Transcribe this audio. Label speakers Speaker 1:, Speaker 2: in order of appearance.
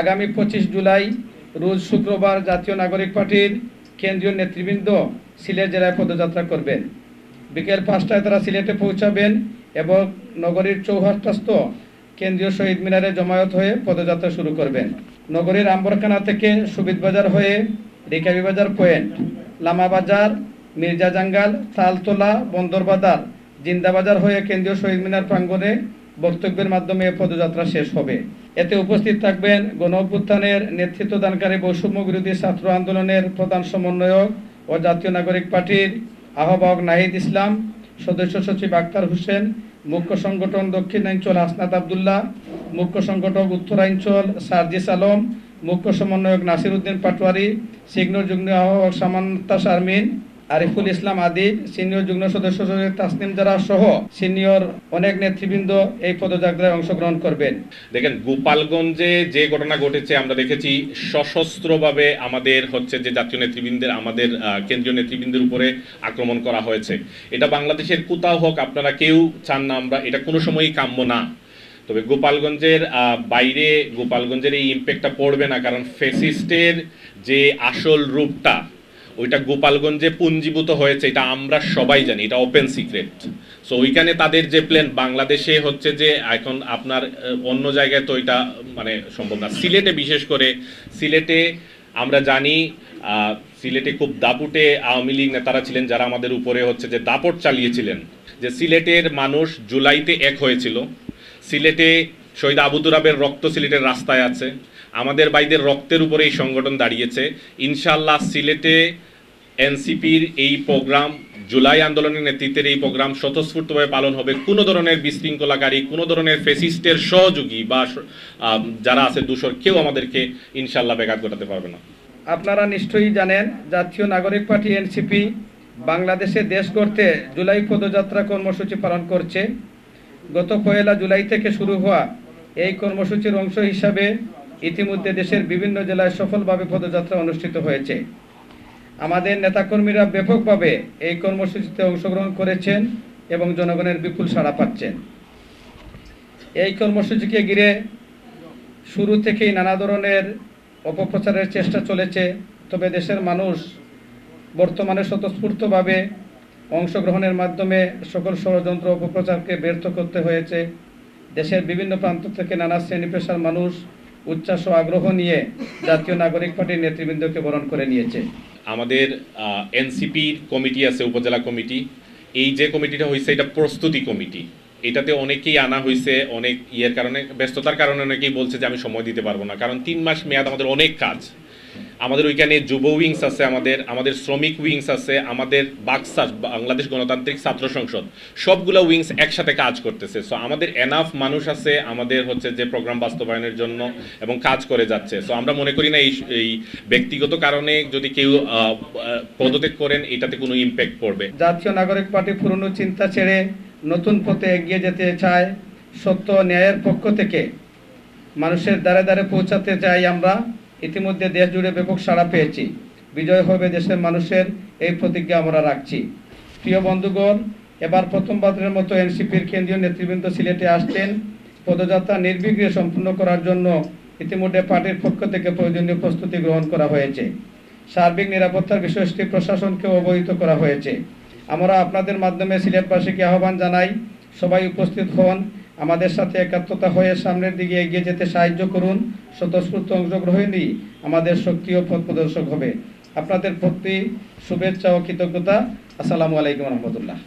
Speaker 1: আগামী পঁচিশ জুলাই, রোজ শুক্রবার জাতীয় নাগরিক পার্টির কেন্দ্রীয় নেতৃবৃন্দ সিলেট জেলায় পদযাত্রা করবেন। বিকেল পাঁচটায় তারা সিলেটে পৌঁছাবেন এবং নগরীর চৌহাট্টাস্থ কেন্দ্রীয় শহীদ মিনারে জমায়েত হয়ে পদযাত্রা শুরু করবেন। নগরীর আম্বরখানা থেকে সুবিদ বাজার হয়ে রিকাবি বাজার পয়েন্ট, লামা বাজার, মির্জা জাঙ্গাল, তালতলা বন্দরবাজার জিন্দাবাজার হয়ে কেন্দ্রীয় শহীদ মিনার প্রাঙ্গণে বক্তব্যের মাধ্যমে পদযাত্রা শেষ হবে। এতে উপস্থিত থাকবেন গণ অভ্যুত্থানের নেতৃত্বদানকারী বৈষম্য বিরোধী ছাত্র আন্দোলনের প্রধান সমন্বয়ক ও জাতীয় নাগরিক পার্টির আহ্বায়ক নাহিদ ইসলাম, সদস্য সচিব আক্তার হোসেন, মুখ্য সংগঠন দক্ষিণাঞ্চল হাসনাত আবদুল্লাহ, মুখ্য সংগঠক উত্তরাঞ্চল সার্জিস আলম, মুখ্য সমন্বয়ক নাসির উদ্দিন পাটোয়ারি, সিনিয়র যুগ্ম আহ্বায়ক সামান্তা শারমিন আরিফুল ইসলাম আদিব সিনিয়র যুগ্ম সদস্য সচিব তাসনিম জারা সহ সিনিয়র অনেক নেতৃবৃন্দ এই পদযাত্রায় অংশগ্রহণ করবেন।
Speaker 2: দেখেন, গোপালগঞ্জে যে ঘটনা ঘটেছে, আমরা দেখেছি সশস্ত্রভাবে আমাদের হচ্ছে যে জাতীয় নেতৃবৃন্দের, আমাদের কেন্দ্রীয় নেতৃবৃন্দের উপরে আক্রমণ করা হয়েছে। এটা বাংলাদেশের কোথাও হোক, আপনারা কেউ চান না, আমরা এটা কোনো সময়ই কাম্য না। তবে গোপালগঞ্জের বাইরে, গোপালগঞ্জের এই ইম্প্যাক্টটা পড়বে না, কারণ ফেসিস্টের যে আসল রূপটা ওইটা গোপালগঞ্জে পুঞ্জীভূত হয়েছে, এটা আমরা সবাই জানি, এটা ওপেন সিক্রেট সো ওইখানে তাদের যে প্ল্যান বাংলাদেশে হচ্ছে যে এখন আপনার অন্য জায়গায় তো এটা মানে সম্ভব না। সিলেটে বিশেষ করে, সিলেটে আমরা জানি সিলেটে খুব দাপুটে আওয়ামী লীগ নেতারা ছিলেন যারা আমাদের উপরে হচ্ছে যে দাপট চালিয়েছিলেন। যে সিলেটের মানুষ জুলাইতে এক হয়েছিল। সিলেটে শহীদ আবুদুরাবের রক্ত সিলেটের রাস্তায় আছে। আমাদের ভাইদের রক্তের উপরে এই সংগঠন দাঁড়িয়েছে। ইনশাল্লাহ সিলেটে এনসিপির এই প্রোগ্রাম, জুলাই আন্দোলনের নেতৃত্বের এই প্রোগ্রাম স্বতঃস্ফূর্তভাবে পালন হবে। কোনো ধরনের বিশৃঙ্খলাকারী, কোনো ধরনের ফেসিস্টের সহযোগী বা যারা আছে দূষর, কেউ আমাদেরকে ইনশাল্লাহ ব্যাঘাত ঘটাতে পারবে না।
Speaker 1: আপনারা নিশ্চয়ই জানেন, জাতীয় নাগরিক পার্টি এনসিপি বাংলাদেশে দেশ করতে জুলাই পদযাত্রা কর্মসূচি পালন করছে। গত পয়লা জুলাই থেকে শুরু হওয়া এই কর্মসূচির অংশ হিসাবে ইতিমধ্যে দেশের বিভিন্ন জেলায় সফলভাবে পদযাত্রা অনুষ্ঠিত হয়েছে। আমাদের নেতাকর্মীরা ব্যাপকভাবে এই কর্মসূচিতে অংশগ্রহণ করেছেন এবং জনগণের বিপুল সাড়া পাচ্ছেন। এই কর্মসূচিকে ঘিরে শুরু থেকেই নানা ধরনের অপপ্রচারের চেষ্টা চলেছে, তবে দেশের মানুষ বর্তমানে স্বতঃস্ফূর্তভাবে অংশগ্রহণের মাধ্যমে সকল ষড়যন্ত্র, অপপ্রচারকে ব্যর্থ করতে হয়েছে। দেশের বিভিন্ন প্রান্ত থেকে নানা শ্রেণি পেশার মানুষ উচ্ছ্বাস আগ্রহ নিয়ে জাতীয় নাগরিক পার্টির নেতৃবৃন্দকে বরণ করে নিয়েছে।
Speaker 2: আমাদের এনসিপির কমিটি আছে, উপজেলা কমিটি। এই যে কমিটিটা হয়েছে এটা প্রস্তুতি কমিটি। এটাতে অনেকেই আনা হয়েছে অনেক ইয়ের কারণে, ব্যস্ততার কারণে অনেকেই বলছে যে আমি সময় দিতে পারব না। কারণ তিন মাস মেয়াদ আমাদের অনেক কাজ। আমাদের ওইখানে যুব উইংস আছে, আমাদের আমাদের শ্রমিক উইংস আছে, আমাদের বাক্সার বাংলাদেশ গণতান্ত্রিক ছাত্র সংসদ, সবগুলো উইংস একসাথে কাজ করতেছে। সো আমাদের এনাফ মানুষ আছে, আমাদের হচ্ছে যে প্রোগ্রাম বাস্তবায়নের জন্য এবং কাজ করে যাচ্ছে। সো আমরা মনে করি না এই এই ব্যক্তিগত কারণে যদি কেউ পদত্যাগ করেন, এটাতে কোনো ইম্প্যাক্ট পড়বে।
Speaker 1: জাতীয় নাগরিক পার্টি পুরনো চিন্তা ছেড়ে নতুন পথে এগিয়ে যেতে চায়, সত্য ন্যায়ের পক্ষ থেকে মানুষের দ্বারে দ্বারে পৌঁছাতে চাই আমরা। ইতিমধ্যে দেশ জুড়ে ব্যাপক সাড়া পেয়েছি। বিজয় হবে দেশের মানুষের এই প্রতিজ্ঞা আমরা রাখছি। প্রিয় বন্ধুগণ, এবার প্রথমবারের মতো এনসিপির কেন্দ্রীয় নেতৃবৃন্দ সিলেটে আসছেন। পদযাত্রা নির্বিঘ্নে সম্পূর্ণ করার জন্য ইতিমধ্যে পার্টির পক্ষ থেকে প্রয়োজনীয় প্রস্তুতি গ্রহণ করা হয়েছে। সার্বিক নিরাপত্তার বিষয়টি প্রশাসনকে অবহিত করা হয়েছে। আমরা আপনাদের মাধ্যমে সিলেটবাসীকে আহ্বান জানাই, সবাই উপস্থিত হন। আমাদের সাথে একাত্মতা হয়ে সামনের দিকে এগিয়ে যেতে সাহায্য করুন। স্বতঃস্ফূর্ত অংশগ্রহণই আমাদের শক্তি ও পথ প্রদর্শক হবে। আপনাদের প্রতি শুভেচ্ছা ও কৃতজ্ঞতা। আসসালামু আলাইকুম রহমতুল্লাহ।